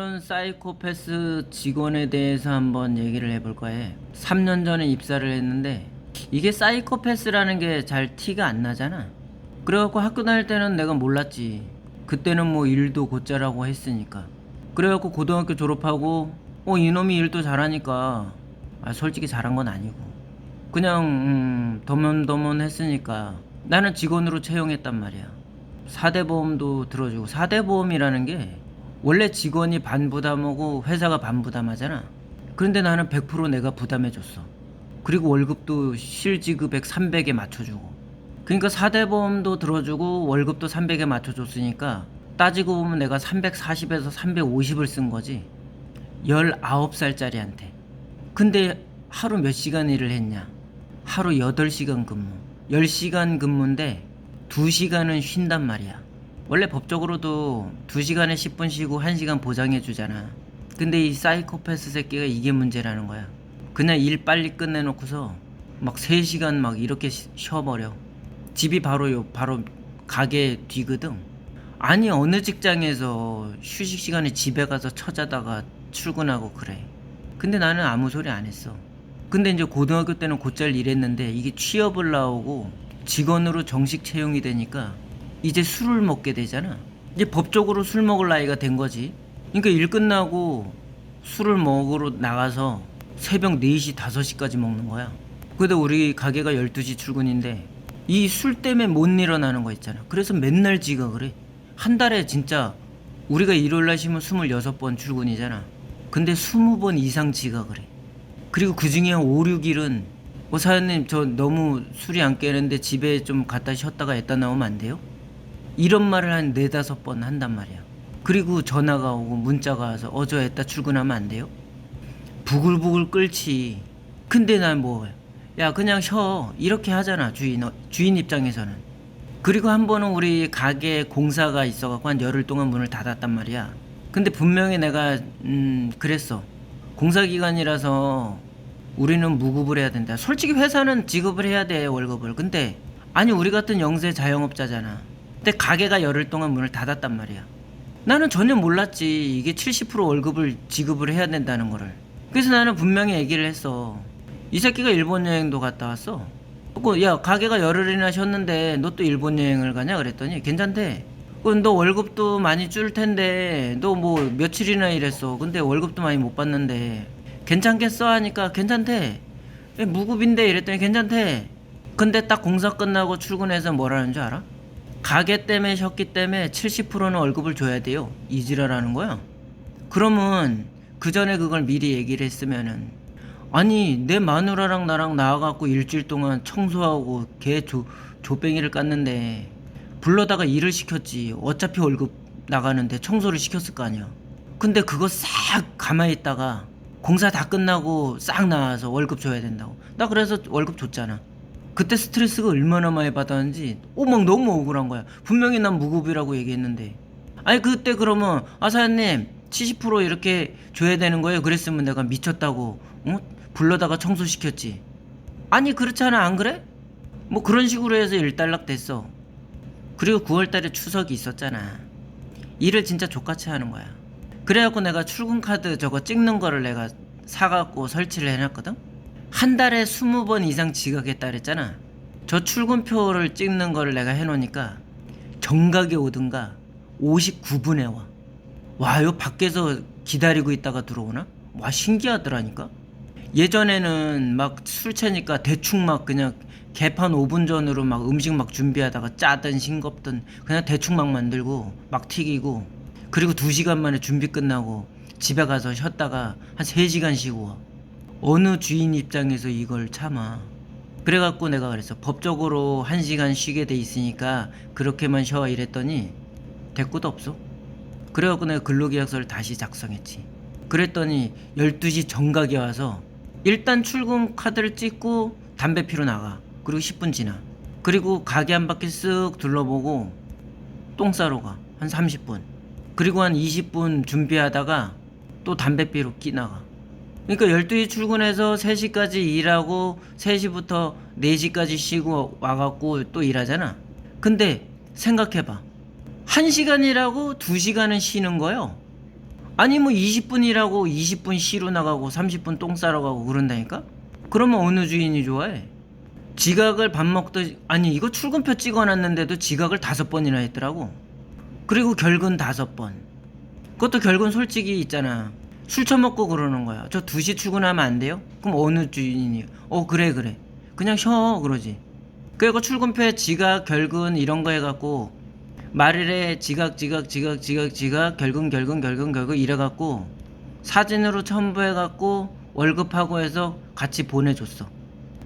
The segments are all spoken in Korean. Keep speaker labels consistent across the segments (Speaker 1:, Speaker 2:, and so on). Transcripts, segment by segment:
Speaker 1: 이런 사이코패스 직원에 대해서 한번 얘기를 해볼까 해. 3년 전에 입사를 했는데 이게 사이코패스라는 게 잘 티가 안 나잖아. 그래갖고 학교 다닐 때는 내가 몰랐지. 그때는 뭐 일도 곧잘하고 했으니까. 그래갖고 고등학교 졸업하고 어 이놈이 일도 잘하니까 아 솔직히 잘한 건 아니고 그냥 음, 더문더문 했으니까 나는 직원으로 채용했단 말이야. 4대 보험도 들어주고 4대 보험이라는 게 원래 직원이 반 부담하고 회사가 반 부담하잖아. 그런데 나는 100% 내가 부담해 줬어. 그리고 월급도 실지급액 300에 맞춰주고. 그러니까 4대 보험도 들어주고 월급도 300에 맞춰줬으니까 따지고 보면 내가 340에서 350을 쓴 거지. 19살짜리한테. 근데 하루 몇 시간 일을 했냐? 하루 8시간 근무. 10시간 근무인데 2시간은 쉰단 말이야. 원래 법적으로도 2시간에 10분 쉬고 1시간 보장해 주잖아. 근데 이 사이코패스 새끼가 이게 문제라는 거야. 그냥 일 빨리 끝내놓고서 막 3시간 막 이렇게 쉬- 쉬어버려. 집이 바로 요 바로 가게 뒤거든. 아니 어느 직장에서 휴식 시간에 집에 가서 처자다가 출근하고 그래. 근데 나는 아무 소리 안 했어. 근데 이제 고등학교 때는 곧잘 일했는데 이게 취업을 나오고 직원으로 정식 채용이 되니까 이제 술을 먹게 되잖아. 이제 법적으로 술 먹을 나이가 된 거지. 그러니까 일 끝나고 술을 먹으러 나가서 새벽 4시, 5시까지 먹는 거야. 근데 우리 가게가 12시 출근인데 이 술 때문에 못 일어나는 거 있잖아. 그래서 맨날 지각을 해. 한 달에 진짜 우리가 일요일 날 쉬면 26번 출근이잖아. 근데 20번 이상 지각을 해. 그리고 그 중에 5, 6일은 어, 사장님 저 너무 술이 안 깨는데 집에 좀 갔다 쉬었다가 했다 나오면 안 돼요? 이런 말을 한 네다섯 번 한단 말이야. 그리고 전화가 오고 문자가 와서 어저 했다 출근하면 안 돼요? 부글부글 끓지. 근데 난 뭐, 야, 그냥 쉬어. 이렇게 하잖아, 주인, 어, 주인 입장에서는. 그리고 한 번은 우리 가게 공사가 있어갖고 한 열흘 동안 문을 닫았단 말이야. 근데 분명히 내가, 음, 그랬어. 공사 기간이라서 우리는 무급을 해야 된다. 솔직히 회사는 지급을 해야 돼, 월급을. 근데, 아니, 우리 같은 영세 자영업자잖아. 근데 가게가 열흘 동안 문을 닫았단 말이야. 나는 전혀 몰랐지. 이게 70% 월급을 지급을 해야 된다는 거를. 그래서 나는 분명히 얘기를 했어. 이 새끼가 일본 여행도 갔다 왔어. 그, 야, 가게가 열흘이나 쉬었는데 너 또 일본 여행을 가냐? 그랬더니 괜찮대. 그럼 너 월급도 많이 줄 텐데 너 뭐 며칠이나 일했어. 근데 월급도 많이 못 받는데 괜찮겠어? 하니까 괜찮대. 예, 무급인데 이랬더니 괜찮대. 근데 딱 공사 끝나고 출근해서 뭐라는 줄 알아? 가게 때문에 쉬었기 때문에 70%는 월급을 줘야 돼요. 이지라라는 거야. 그러면 그 전에 그걸 미리 얘기를 했으면은 아니 내 마누라랑 나랑 나와갖고 일주일 동안 청소하고 개 조, 조뱅이를 깠는데 불러다가 일을 시켰지 어차피 월급 나가는데 청소를 시켰을 거 아니야 근데 그거 싹 가만히 있다가 공사 다 끝나고 싹 나와서 월급 줘야 된다고 나 그래서 월급 줬잖아 그때 스트레스가 얼마나 많이 받았는지 오막 너무 억울한 거야. 분명히 난 무급이라고 얘기했는데. 아니 그때 그러면 아 사장님 70% 이렇게 줘야 되는 거예요? 그랬으면 내가 미쳤다고 어? 불러다가 청소시켰지. 아니 그렇잖아. 안 그래? 뭐 그런 식으로 해서 일단락 됐어. 그리고 9월달에 추석이 있었잖아. 일을 진짜 족같이 하는 거야. 그래갖고 내가 출근 카드 저거 찍는 거를 내가 사갖고 설치를 해놨거든 한 달에 20번 이상 지각했다 그랬잖아 저 출근표를 찍는 거를 내가 해놓으니까 정각에 오든가 59분에 와 와 요 밖에서 기다리고 있다가 들어오나? 와 신기하더라니까 예전에는 막 술 채니까 대충 막 그냥 개판 5분 전으로 막 음식 막 준비하다가 짜든 싱겁든 그냥 대충 막 만들고 막 튀기고 그리고 2시간 만에 준비 끝나고 집에 가서 쉬었다가 한 3시간 쉬고 와. 어느 주인 입장에서 이걸 참아 그래갖고 내가 그랬어 법적으로 1시간 쉬게 돼 있으니까 그렇게만 쉬어 이랬더니 대꾸도 없어 그래갖고 내가 근로계약서를 다시 작성했지. 그랬더니 12시 정각에 와서 일단 출근 카드를 찍고 담배 피러 나가. 그리고 10분 지나. 그리고 가게 한 바퀴 쓱 둘러보고 똥 싸러 가. 한 30분. 그리고 한 20분 준비하다가 또 담배 피러 끼 나가. 그러니까 12시 출근해서 3시까지 일하고 3시부터 4시까지 쉬고 와갖고 또 일하잖아. 근데 생각해봐. 1시간이라고 2시간은 쉬는 거요. 아니 뭐 20분이라고 20분 쉬러 나가고 30분 똥 싸러 가고 그런다니까? 그러면 어느 주인이 좋아해? 지각을 밥 먹듯 아니 이거 출근표 찍어놨는데도 지각을 다섯 번이나 했더라고 그리고 결근 다섯 번 그것도 결근 솔직히 있잖아 술 처먹고 그러는 거야. 저 2시 출근하면 안 돼요? 그럼 어느 주인이 어 그래 그래. 그냥 쉬어 그러지. 그리고 출근표에 지각 결근 이런 거 해갖고 말일에 지각 지각 지각 지각 지각 결근 결근 결근 결근 이래갖고 사진으로 첨부해갖고 월급하고 해서 같이 보내줬어.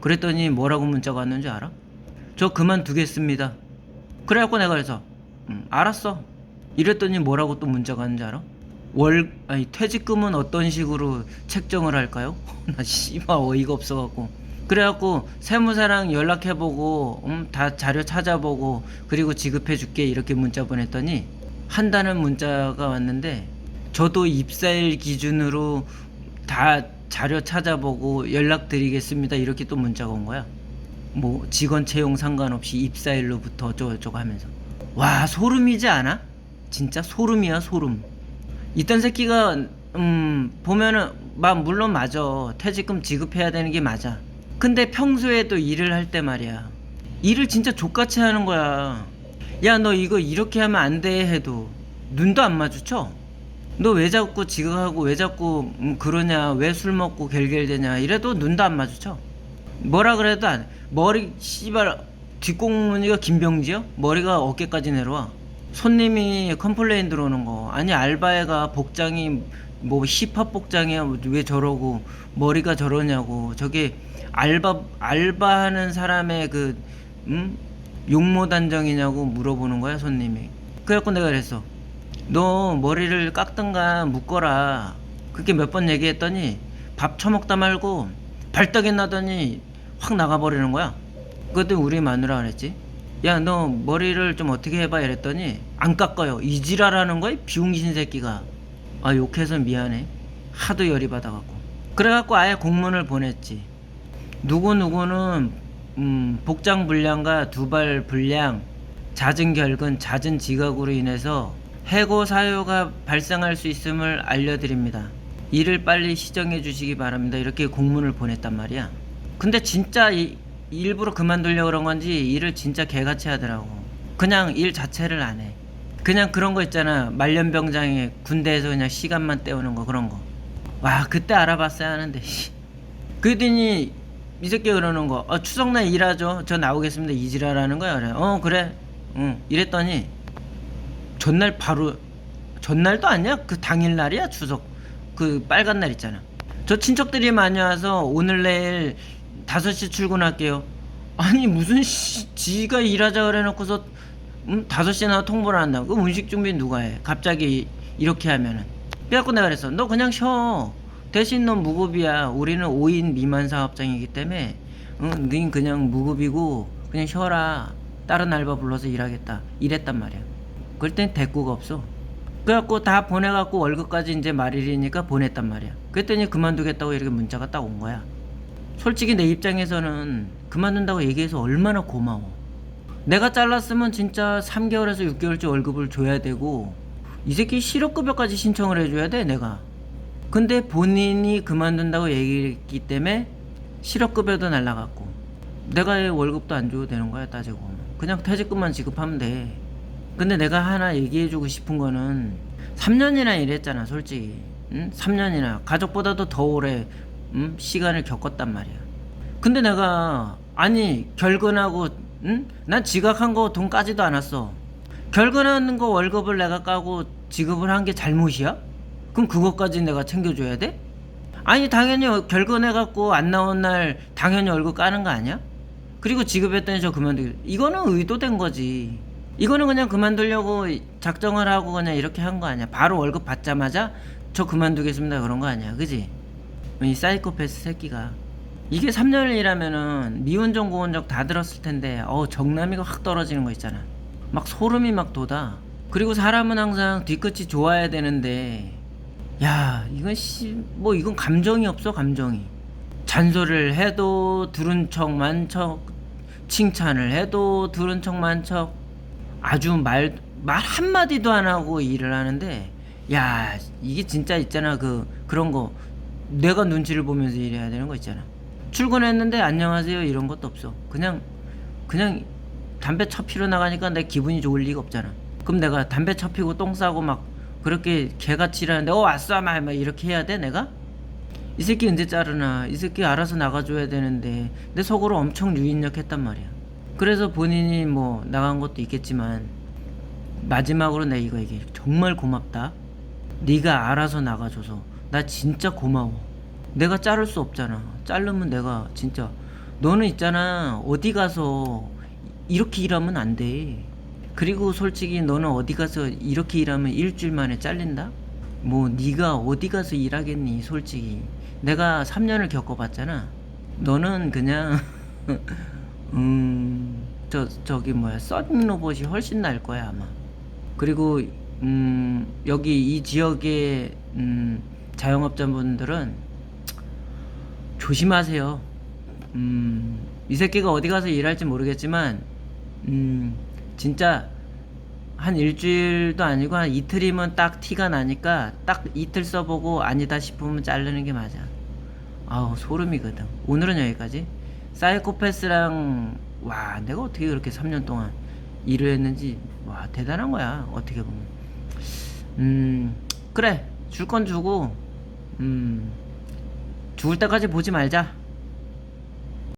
Speaker 1: 그랬더니 뭐라고 문자가 왔는지 알아? 저 그만두겠습니다. 그래갖고 내가 그래서 음, 알았어. 이랬더니 뭐라고 또 문자가 왔는지 알아? 월 아니 퇴직금은 어떤 식으로 책정을 할까요? 나 씨발 어이가 없어갖고. 그래갖고 세무사랑 연락해보고 음, 다 자료 찾아보고 그리고 지급해줄게 이렇게 문자 보냈더니 한다는 문자가 왔는데 저도 입사일 기준으로 다 자료 찾아보고 연락드리겠습니다. 이렇게 또 문자가 온 거야. 뭐 직원 채용 상관없이 입사일로부터 어쩌고저쩌고 하면서. 와 소름이지 않아? 진짜 소름이야 소름 이딴 새끼가 음 보면은 막 물론 맞아. 퇴직금 지급해야 되는 게 맞아. 근데 평소에도 일을 할 때 말이야. 일을 진짜 족같이 하는 거야. 야 너 이거 이렇게 하면 안 돼 해도 눈도 안 마주쳐. 너 왜 자꾸 지각하고 왜 자꾸 음, 그러냐. 왜 술 먹고 갤갤대냐. 이래도 눈도 안 마주쳐. 뭐라 그래도 안 해. 머리 씨발 뒷공무니가 김병지야? 머리가 어깨까지 내려와 손님이 컴플레인 들어오는 거. 아니 알바애가 복장이 뭐 힙합 복장이야? 왜 저러고? 머리가 저러냐고. 저게 알바 알바하는 사람의 그 음? 용모 단정이냐고 물어보는 거야 손님이. 그래갖고 내가 그랬어 너 머리를 깎든가 묶어라. 그렇게 몇 번 얘기했더니 밥 처먹다 말고 발떡이 나더니 확 나가버리는 거야. 그것도 우리 마누라 그랬지 야 너 머리를 좀 어떻게 해봐? 이랬더니 안 깎아요. 이지랄하는 거야 비용신 새끼가. 아 욕해서 미안해. 하도 열이 받아갖고. 그래갖고 아예 공문을 보냈지. 누구누구는 음, 복장 불량과 두발 불량 잦은 결근 잦은 지각으로 인해서 해고 사유가 발생할 수 있음을 알려드립니다. 일을 빨리 시정해 주시기 바랍니다. 이렇게 공문을 보냈단 말이야. 근데 진짜 이- 일부러 그만두려고 그런 건지 일을 진짜 개같이 하더라고. 그냥 일 자체를 안 해. 그냥 그런 거 있잖아. 말년병장에 군대에서 그냥 시간만 때우는 거 그런 거 와 그때 알아봤어야 하는데 씨. 그랬더니 이 새끼 그러는 거 어, 추석날 일하죠. 저 나오겠습니다. 이지라라는 거야. 그래. 어 그래. 응 이랬더니 전날 바로 전날도 아니야? 그 당일 날이야? 추석. 그 빨간 날 있잖아. 저 친척들이 많이 와서 오늘 내일 5시 출근할게요. 아니 무슨 씨, 지가 일하자 그래 놓고서 음, 5시에 나와 통보를 한다고 그럼 음식 준비 누가 해? 갑자기 이렇게 하면은. 그래갖고 내가 그랬어 너 그냥 쉬어. 대신 넌 무급이야. 우리는 5인 미만 사업장이기 때문에 응, 넌 그냥 무급이고 그냥 쉬어라. 다른 알바 불러서 일하겠다. 이랬단 말이야. 그럴 땐 대꾸가 없어. 그래갖고 다 보내갖고 월급까지 이제 말일이니까 보냈단 말이야. 그랬더니 그만두겠다고 이렇게 문자가 딱 온 거야 솔직히 내 입장에서는 그만둔다고 얘기해서 얼마나 고마워. 내가 잘랐으면 진짜 3개월에서 6개월째 월급을 줘야 되고 이 새끼 실업급여까지 신청을 해줘야 돼 내가. 근데 본인이 그만둔다고 얘기했기 때문에 실업급여도 날라갔고 내가 왜 월급도 안 줘도 되는 거야 따지고. 그냥 퇴직금만 지급하면 돼. 근데 내가 하나 얘기해주고 싶은 거는 3년이나 일했잖아 솔직히. 응? 3년이나. 가족보다도 더 오래 응? 시간을 겪었단 말이야 근데 내가 아니 결근하고 응? 난 지각한 거 돈 까지도 않았어 결근하는 거 월급을 내가 까고 지급을 한 게 잘못이야? 그럼 그것까지 내가 챙겨줘야 돼? 아니 당연히 결근해갖고 안 나온 날 당연히 월급 까는 거 아니야? 그리고 지급했더니 저 그만두기 이거는 의도된 거지 이거는 그냥 그만두려고 작정을 하고 그냥 이렇게 한 거 아니야 바로 월급 받자마자 저 그만두겠습니다 그런 거 아니야 그지? 이 사이코패스 새끼가. 이게 3년을 일하면은 미운정 고운정 다 들었을 텐데 어 정남이가 확 떨어지는 거 있잖아. 막 소름이 막 돋아. 그리고 사람은 항상 뒤끝이 좋아야 되는데 야 이건 씨 뭐 이건 감정이 없어 감정이. 잔소리를 해도 들은 척 만 척 칭찬을 해도 들은 척 만 척. 아주 말 말 한마디도 안 하고 일을 하는데 야 이게 진짜 있잖아 그 그런 거 내가 눈치를 보면서 일해야 되는 거 있잖아. 출근했는데 안녕하세요 이런 것도 없어. 그냥 그냥 담배 쳐 피러 나가니까 내 기분이 좋을 리가 없잖아. 그럼 내가 담배 쳐 피고 똥 싸고 막 그렇게 개같이 일하는데 어 왔어 막, 막 이렇게 해야 돼 내가? 이 새끼 언제 자르나? 이 새끼 알아서 나가줘야 되는데 내 속으로 엄청 유인력했단 말이야. 그래서 본인이 뭐 나간 것도 있겠지만 마지막으로 내가 이거 얘기해. 정말 고맙다 네가 알아서 나가줘서 나 진짜 고마워. 내가 자를 수 없잖아. 자르면 내가 진짜 너는 있잖아. 어디 가서 이렇게 일하면 안 돼. 그리고 솔직히 너는 어디 가서 이렇게 일하면 일주일 만에 잘린다? 뭐 네가 어디 가서 일하겠니 솔직히. 내가 3년을 겪어봤잖아. 너는 그냥 음 저 저기 뭐야 썬 로봇이 훨씬 나을 거야 아마. 그리고 음 여기 이 지역의 음 자영업자분들은 조심하세요 음 이 새끼가 어디 가서 일할지 모르겠지만 음 진짜 한 일주일도 아니고 한 이틀이면 딱 티가 나니까 딱 이틀 써보고 아니다 싶으면 자르는 게 맞아. 아우 소름이거든. 오늘은 여기까지. 사이코패스랑 와 내가 어떻게 그렇게 3년 동안 일을 했는지 와 대단한 거야 어떻게 보면. 음 그래 줄 건 주고 음 죽을 때까지 보지 말자.